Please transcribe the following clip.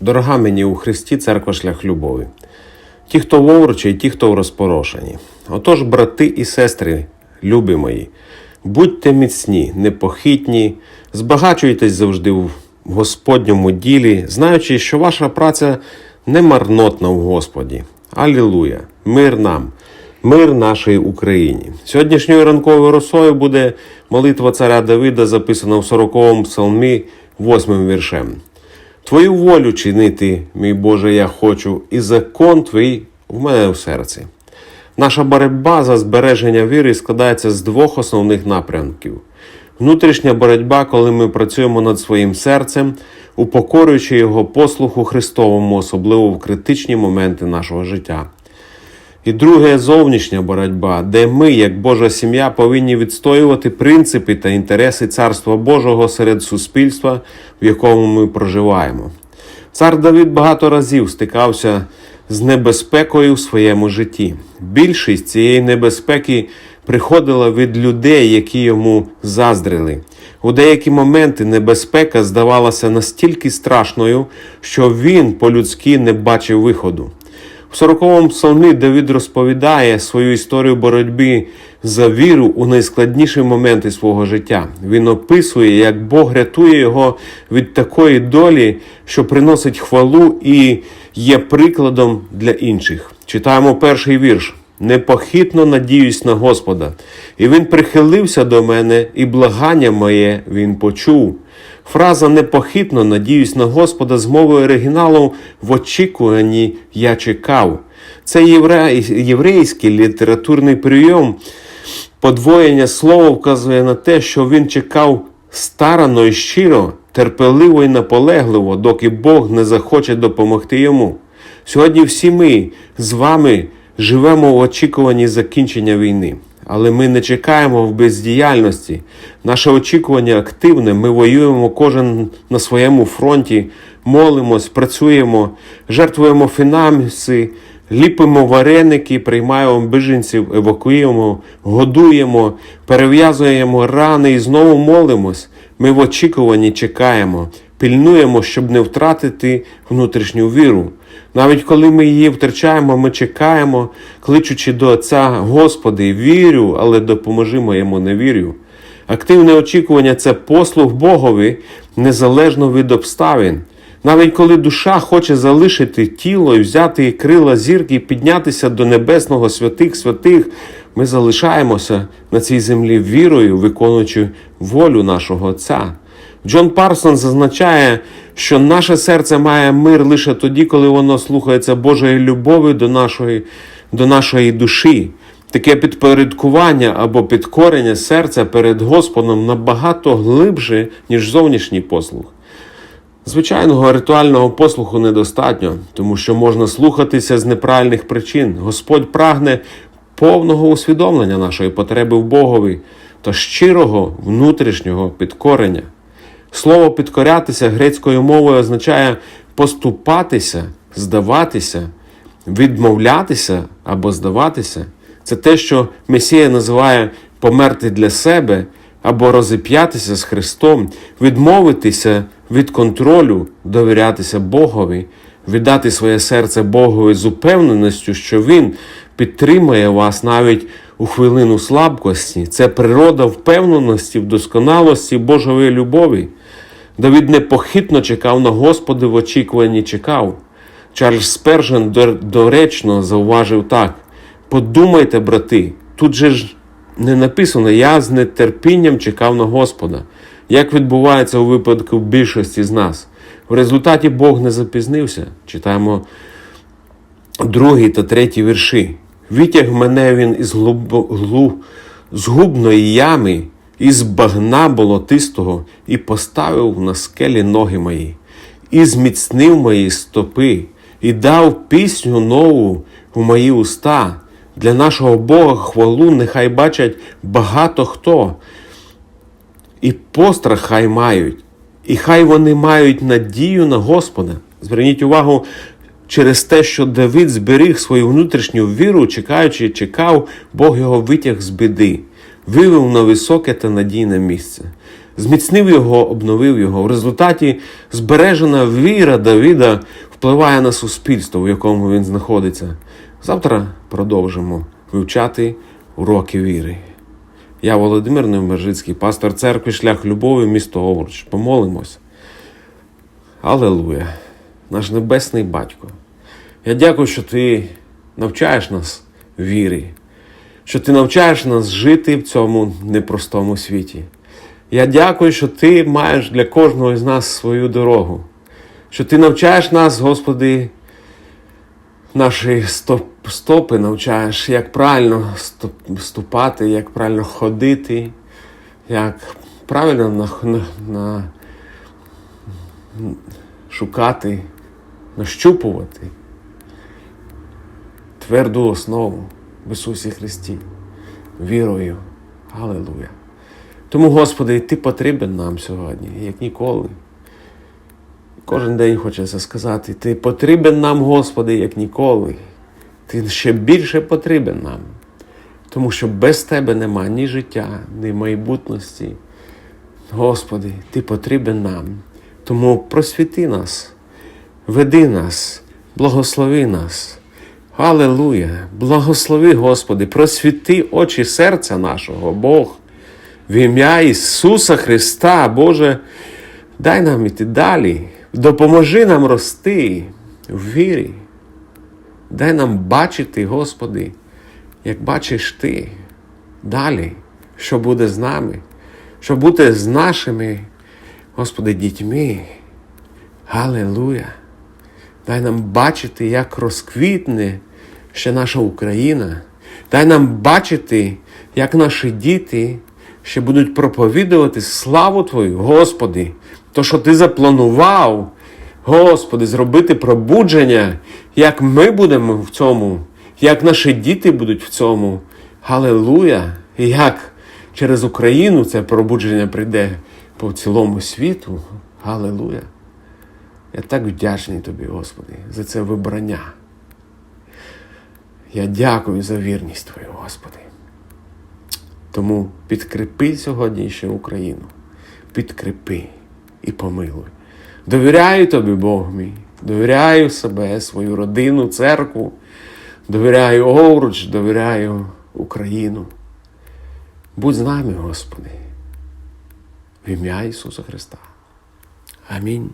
Дорога мені у Христі церква шлях любові. Ті, хто в овручі, і ті, хто в розпорошенні. Отож, брати і сестри, любі мої, будьте міцні, непохитні, збагачуйтесь завжди в Господньому ділі, знаючи, що ваша праця не марнотна в Господі. Алілуя! Мир нам! Мир нашій Україні. Сьогоднішньою ранковою росою буде молитва царя Давида, записана в 40-му псалмі, 8 віршем. Твою волю чинити, мій Боже, я хочу, і закон твій в мене у серці. Наша боротьба за збереження віри складається з двох основних напрямків: внутрішня боротьба, коли ми працюємо над своїм серцем, упокорюючи його послуху Христовому, особливо в критичні моменти нашого життя. І друге зовнішня боротьба, де ми, як Божа сім'я, повинні відстоювати принципи та інтереси Царства Божого серед суспільства, в якому ми проживаємо. Цар Давид багато разів стикався з небезпекою в своєму житті. Більшість цієї небезпеки приходила від людей, які йому заздрили. У деякі моменти небезпека здавалася настільки страшною, що він по-людськи не бачив виходу. В 40-му псалмі Давид розповідає свою історію боротьби за віру у найскладніші моменти свого життя. Він описує, як Бог рятує його від такої долі, що приносить хвалу і є прикладом для інших. Читаємо перший вірш. Непохитно надіюсь на Господа, і він прихилився до мене, і благання моє він почув. Фраза непохитно надіюсь на Господа з мовою оригіналу в очікуванні я чекав. Це єврейський літературний прийом. Подвоєння слова вказує на те, що він чекав старано і щиро, терпеливо і наполегливо, доки Бог не захоче допомогти йому. Сьогодні всі ми з вами живемо в очікуванні закінчення війни. Але ми не чекаємо в бездіяльності. Наше очікування активне. Ми воюємо кожен на своєму фронті, молимось, працюємо, жертвуємо фінанси, ліпимо вареники, приймаємо біженців, евакуюємо, годуємо, перев'язуємо рани і знову молимось. Ми в очікуванні чекаємо, пильнуємо, щоб не втратити внутрішню віру. Навіть коли ми її втрачаємо, ми чекаємо, кличучи до Отця, Господи, вірю, але допоможи моєму невір'ю. Активне очікування це послуг Богові незалежно від обставин. Навіть коли душа хоче залишити тіло і взяти крила зірки і піднятися до небесного святих святих, ми залишаємося на цій землі вірою, виконуючи волю нашого Отця. Джон Парсон зазначає, що наше серце має мир лише тоді, коли воно слухається Божої любові до нашої, до нашої душі. Таке підпорядкування або підкорення серця перед Господом набагато глибше, ніж зовнішній послух. Звичайного ритуального послуху недостатньо, тому що можна слухатися з неправильних причин. Господь прагне повного усвідомлення нашої потреби в Богові та щирого внутрішнього підкорення. Слово підкорятися грецькою мовою означає поступатися, здаватися, відмовлятися або здаватися. Це те, що Месія називає померти для себе або розіп'ятися з Христом, відмовитися від контролю, довірятися Богові, віддати своє серце Богові з упевненістю, що Він підтримує вас навіть у хвилину слабкості. Це природа впевненості в досконалості Божої любові. Давид непохитно чекав на Господи в очікуванні чекав. Чарльз Спержен доречно зауважив так: подумайте, брати, тут же ж не написано, я з нетерпінням чекав на Господа. Як відбувається у випадку більшості з нас? В результаті Бог не запізнився. Читаємо другий та третій вірші. Витяг мене він із глуб... глу... згубної ями, із багна болотистого, і поставив на скелі ноги мої, і зміцнив мої стопи, і дав пісню нову у мої уста. Для нашого Бога хвалу нехай бачать багато хто. І пострах хай мають, і хай вони мають надію на Господа. Зверніть увагу, через те, що Давид зберіг свою внутрішню віру, чекаючи, чекав, Бог його витяг з біди, вивів на високе та надійне місце. зміцнив його, обновив його. В результаті збережена віра Давіда впливає на суспільство, в якому він знаходиться. Завтра продовжимо вивчати уроки віри. Я Володимир Невмержицький, пастор церкви Шлях Любові, місто Овруч. Помолимось. Алелуя, наш небесний батько. Я дякую, що ти навчаєш нас вірі, що ти навчаєш нас жити в цьому непростому світі. Я дякую, що ти маєш для кожного з нас свою дорогу, що ти навчаєш нас, Господи, наші стоп, стопи навчаєш, як правильно ступати, як правильно ходити, як правильно на, на, на, шукати, нащупувати тверду основу в Ісусі Христі, вірою. Аллилуйя. Тому, Господи, Ти потрібен нам сьогодні, як ніколи. Кожен день хочеться сказати, Ти потрібен нам, Господи, як ніколи. Ти ще більше потрібен нам. Тому що без Тебе нема ні життя, ні майбутності. Господи, Ти потрібен нам. Тому просвіти нас, веди нас, благослови нас. Аллилуйя! Благослови, Господи, просвіти очі серця нашого, Бог. В ім'я Ісуса Христа, Боже, дай нам іти далі, допоможи нам рости в вірі. Дай нам бачити, Господи, як бачиш Ти далі, що буде з нами, що буде з нашими, Господи, дітьми. Аллилуйя! Дай нам бачити, як розквітне ще наша Україна. Дай нам бачити, як наші діти ще будуть проповідувати славу Твою, Господи, то, що Ти запланував, Господи, зробити пробудження, як ми будемо в цьому, як наші діти будуть в цьому. Галилуя! І як через Україну це пробудження прийде по цілому світу. Галилуя! Я так вдячний тобі, Господи, за це вибрання. Я дякую за вірність Твою, Господи. Тому підкріпи сьогодні ще Україну. Підкріпи і помилуй. Довіряю тобі, Бог мій. Довіряю себе, свою родину, церкву. Довіряю Овруч, довіряю Україну. Будь з нами, Господи. В ім'я Ісуса Христа. Амінь.